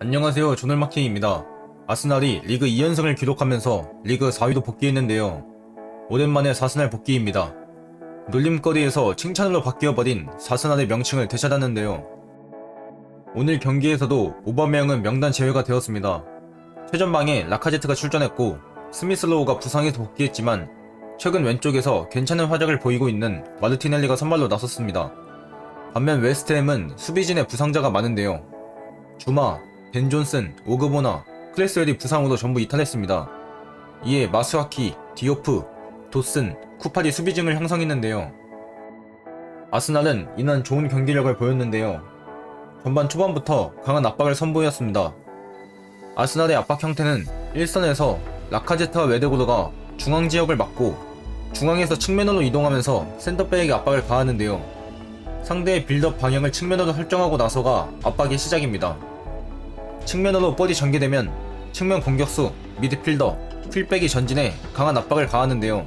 안녕하세요. 조널마킹입니다. 아스날이 리그 2연승을 기록하면서 리그 4위도 복귀했는데요. 오랜만에 사스날 복귀입니다. 놀림거리에서 칭찬으로 바뀌어버린 사스날의 명칭을 되찾았는데요. 오늘 경기에서도 오바메양은 명단 제외가 되었습니다. 최전방에 라카제트가 출전했고 스미슬로우가 부상해서 복귀했지만 최근 왼쪽에서 괜찮은 활약을 보이고 있는 마르티넬리가 선발로 나섰습니다. 반면 웨스트햄은 수비진의 부상자가 많은데요. 주마, 벤 존슨, 오그보나, 클래스웰이 부상으로 전부 이탈했습니다. 이에 마스와키, 디오프, 도슨, 쿠팔이 수비진을 형성했는데요. 아스날은 이날 좋은 경기력을 보였는데요. 전반 초반부터 강한 압박을 선보였습니다. 아스날의 압박 형태는 1선에서 라카제트와 웨데고르가 중앙 지역을 막고 중앙에서 측면으로 이동하면서 센터백에게 압박을 가하는데요. 상대의 빌드업 방향을 측면으로 설정하고 나서가 압박의 시작입니다. 측면으로 볼이 전개되면 측면 공격수, 미드필더, 풀백이 전진해 강한 압박을 가하는데요.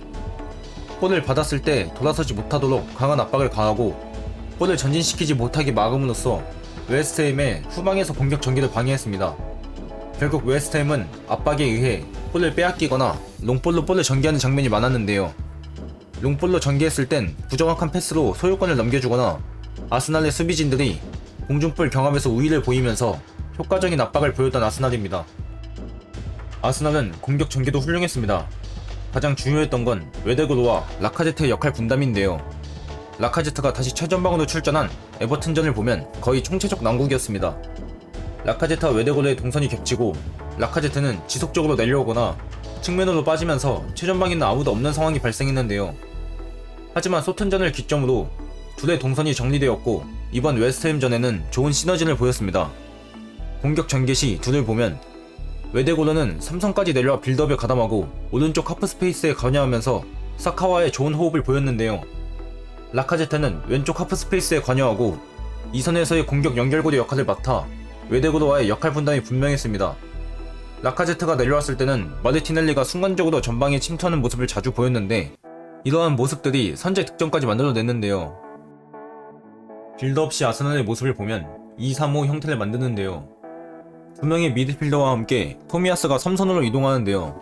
볼을 받았을 때 돌아서지 못하도록 강한 압박을 가하고 볼을 전진시키지 못하게 막음으로써 웨스트햄의 후방에서 공격 전개를 방해했습니다. 결국 웨스트햄은 압박에 의해 볼을 빼앗기거나 롱볼로 볼을 전개하는 장면이 많았는데요. 롱볼로 전개했을 땐 부정확한 패스로 소유권을 넘겨주거나 아스날의 수비진들이 공중볼 경합에서 우위를 보이면서 효과적인 압박을 보였던 아스날입니다. 아스날은 공격 전개도 훌륭했습니다. 가장 중요했던 건 웨데고로와 라카제트의 역할 분담인데요. 라카제트가 다시 최전방으로 출전한 에버튼전을 보면 거의 총체적 난국이었습니다. 라카제트와 웨데고로의 동선이 겹치고 라카제트는 지속적으로 내려오거나 측면으로 빠지면서 최전방에 있는 아무도 없는 상황이 발생했는데요. 하지만 소튼전을 기점으로 둘의 동선이 정리되었고 이번 웨스트햄전에는 좋은 시너지를 보였습니다. 공격 전개 시 둘을 보면 웨데고르는 삼성까지 내려와 빌드업에 가담하고 오른쪽 하프 스페이스에 관여하면서 사카와의 좋은 호흡을 보였는데요. 라카제트는 왼쪽 하프 스페이스에 관여하고 이선에서의 공격 연결고리 역할을 맡아 웨데고르와의 역할 분담이 분명했습니다. 라카제트가 내려왔을 때는 마르티넬리가 순간적으로 전방에 침투하는 모습을 자주 보였는데 이러한 모습들이 선제 득점까지 만들어냈는데요. 빌드업 시 아스날의 모습을 보면 2-3-5 형태를 만드는데요. 두 명의 미드필더와 함께 토미아스가 삼선으로 이동하는데요.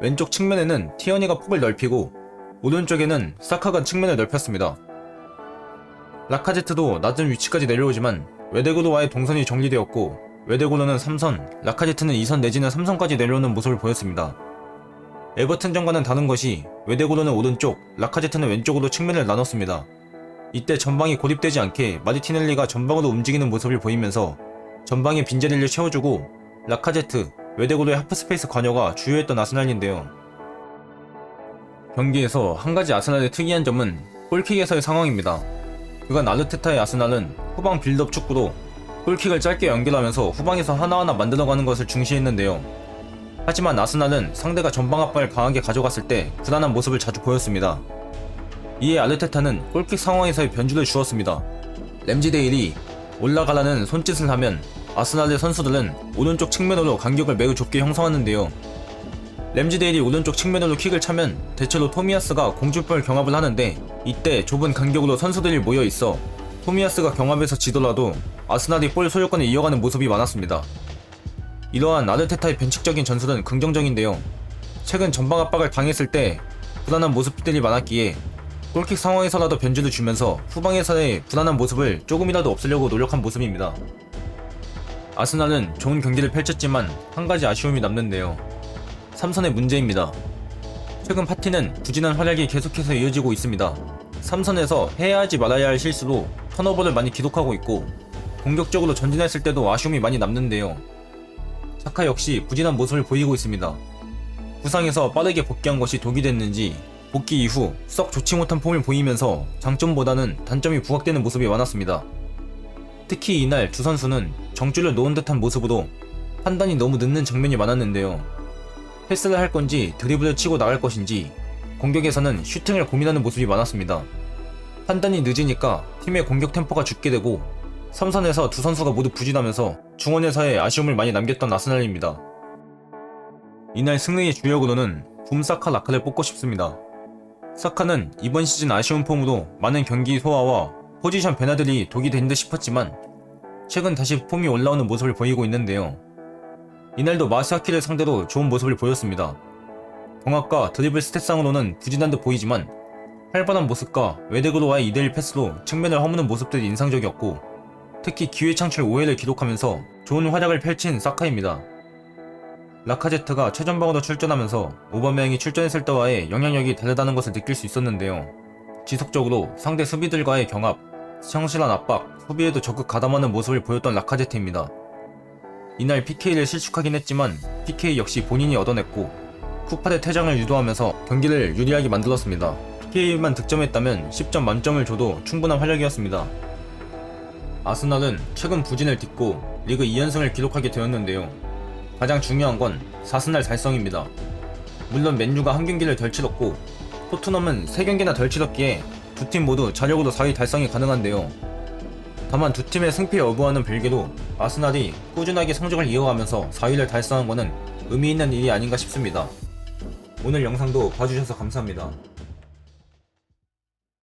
왼쪽 측면에는 티어니가 폭을 넓히고 오른쪽에는 사카가 측면을 넓혔습니다. 라카제트도 낮은 위치까지 내려오지만 웨데고르와의 동선이 정리되었고 웨데고르는 3선, 라카제트는 2선 내지는 3선까지 내려오는 모습을 보였습니다. 에버튼전과는 다른 것이 웨데고르는 오른쪽, 라카제트는 왼쪽으로 측면을 나눴습니다. 이때 전방이 고립되지 않게 마르티넬리가 전방으로 움직이는 모습을 보이면서 전방에 빈자리를 채워주고 라카제트, 웨데고르의 하프스페이스 관여가 주요했던 아스날인데요. 경기에서 한 가지 아스날의 특이한 점은 골킥에서의 상황입니다. 그간 아르테타의 아스날은 후방 빌드업 축구로 골킥을 짧게 연결하면서 후방에서 하나하나 만들어가는 것을 중시했는데요. 하지만 아스날은 상대가 전방 압박을 강하게 가져갔을 때 불안한 모습을 자주 보였습니다. 이에 아르테타는 골킥 상황에서의 변주를 주었습니다. 램지데일이 올라가라는 손짓을 하면 아스날의 선수들은 오른쪽 측면으로 간격을 매우 좁게 형성하는데요. 램지데일이 오른쪽 측면으로 킥을 차면 대체로 토미아스가 공중볼 경합을 하는데 이때 좁은 간격으로 선수들이 모여 있어 토미아스가 경합에서 지더라도 아스날이 볼 소유권을 이어가는 모습이 많았습니다. 이러한 아르테타의 변칙적인 전술은 긍정적인데요. 최근 전방 압박을 당했을 때 불안한 모습들이 많았기에 골킥 상황에서라도 변주를 주면서 후방에서의 불안한 모습을 조금이라도 없애려고 노력한 모습입니다. 아스날은 좋은 경기를 펼쳤지만 한 가지 아쉬움이 남는데요. 삼선의 문제입니다. 최근 파티는 부진한 활약이 계속해서 이어지고 있습니다. 삼선에서 해야 하지 말아야 할 실수로 턴오버를 많이 기록하고 있고 공격적으로 전진했을 때도 아쉬움이 많이 남는데요. 사카 역시 부진한 모습을 보이고 있습니다. 부상에서 빠르게 복귀한 것이 독이 됐는지 복귀 이후 썩 좋지 못한 폼을 보이면서 장점보다는 단점이 부각되는 모습이 많았습니다. 특히 이날 두 선수는 정줄을 놓은 듯한 모습으로 판단이 너무 늦는 장면이 많았는데요. 패스를 할 건지 드리블을 치고 나갈 것인지 공격에서는 슈팅을 고민하는 모습이 많았습니다. 판단이 늦으니까 팀의 공격 템포가 죽게 되고 삼선에서 두 선수가 모두 부진하면서 중원에서의 아쉬움을 많이 남겼던 아스날입니다. 이날 승리의 주역으로는 붐사카 라카를 뽑고 싶습니다. 사카는 이번 시즌 아쉬운 폼으로 많은 경기 소화와 포지션 변화들이 독이 된듯 싶었지만 최근 다시 폼이 올라오는 모습을 보이고 있는데요. 이날도 마스아키를 상대로 좋은 모습을 보였습니다. 공학과 드리블 스탯상으로는 부진한 듯 보이지만 활발한 모습과 외대그로와의 2대1 패스로 측면을 허무는 모습들이 인상적이었고 특히 기회 창출 5회를 기록하면서 좋은 활약을 펼친 사카입니다. 라카제트가 최전방으로 출전하면서 오바메양이 출전했을 때와의 영향력이 다르다는 것을 느낄 수 있었는데요. 지속적으로 상대 수비들과의 경합, 성실한 압박, 수비에도 적극 가담하는 모습을 보였던 라카제트입니다. 이날 PK를 실축하긴 했지만 PK 역시 본인이 얻어냈고 쿠파의 퇴장을 유도하면서 경기를 유리하게 만들었습니다. PK만 득점했다면 10점 만점을 줘도 충분한 활약이었습니다. 아스날은 최근 부진을 딛고 리그 2연승을 기록하게 되었는데요. 가장 중요한 건 사스날 달성입니다. 물론 맨유가 한 경기를 덜 치렀고 토트넘은 3경기나 덜 치렀기에 두 팀 모두 자력으로 4위 달성이 가능한데요. 다만 두 팀의 승패 여부와는 별개로 아스날이 꾸준하게 성적을 이어가면서 4위를 달성한 것은 의미 있는 일이 아닌가 싶습니다. 오늘 영상도 봐주셔서 감사합니다.